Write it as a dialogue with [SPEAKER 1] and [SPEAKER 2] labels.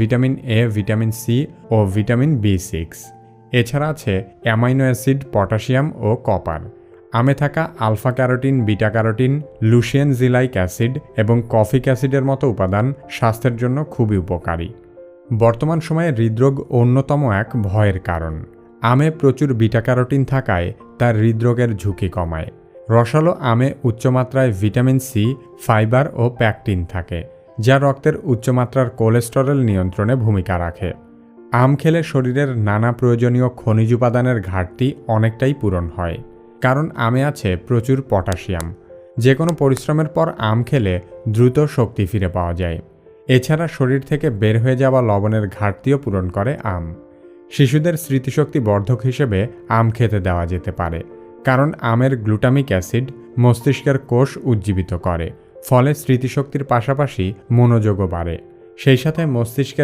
[SPEAKER 1] Vitamin A vitamin C ও vitamin B six এছাড়া আছে অ্যামাইনো অ্যাসিড, পটাশিয়াম ও কপার। আমে থাকা আলফা ক্যারোটিন বিটা ক্যারোটিন লুসিয়ান জিলাইক অ্যাসিড এবং কফিক অ্যাসিডের মতো উপাদান স্বাস্থ্যের জন্য খুবই উপকারী। বর্তমান সময়ে হৃদরোগ অন্যতম এক ভয়ের কারণ। আমে প্রচুর বিটা ক্যারোটিন থাকায় তার হৃদরোগের ঝুঁকি কমায়। রসালো আমে উচ্চমাত্রায় ভিটামিন সি ফাইবার ও প্যাকটিন থাকে। যা রক্তের উচ্চমাত্রার কোলেস্টেরল নিয়ন্ত্রণে ভূমিকা রাখে। আম খেলে শরীরের নানা প্রয়োজনীয় খনিজ উপাদানের ঘাটতি অনেকটাই পূরণ হয়, কারণ আমে আছে প্রচুর পটাশিয়াম। যে কোনো পরিশ্রমের পর আম খেলে দ্রুত শক্তি ফিরে পাওয়া যায়। এছাড়া শরীর থেকে বের হয়ে যাওয়া লবণের ঘাটতিও পূরণ করে আম। শিশুদের স্মৃতিশক্তি বর্ধক হিসেবে আম খেতে দেওয়া যেতে পারে, কারণ আমের গ্লুটামিক অ্যাসিড মস্তিষ্কের কোষ উজ্জীবিত করে। ফলে স্মৃতিশক্তির পাশাপাশি মনোযোগও বাড়ে। সেই সাথে মস্তিষ্কের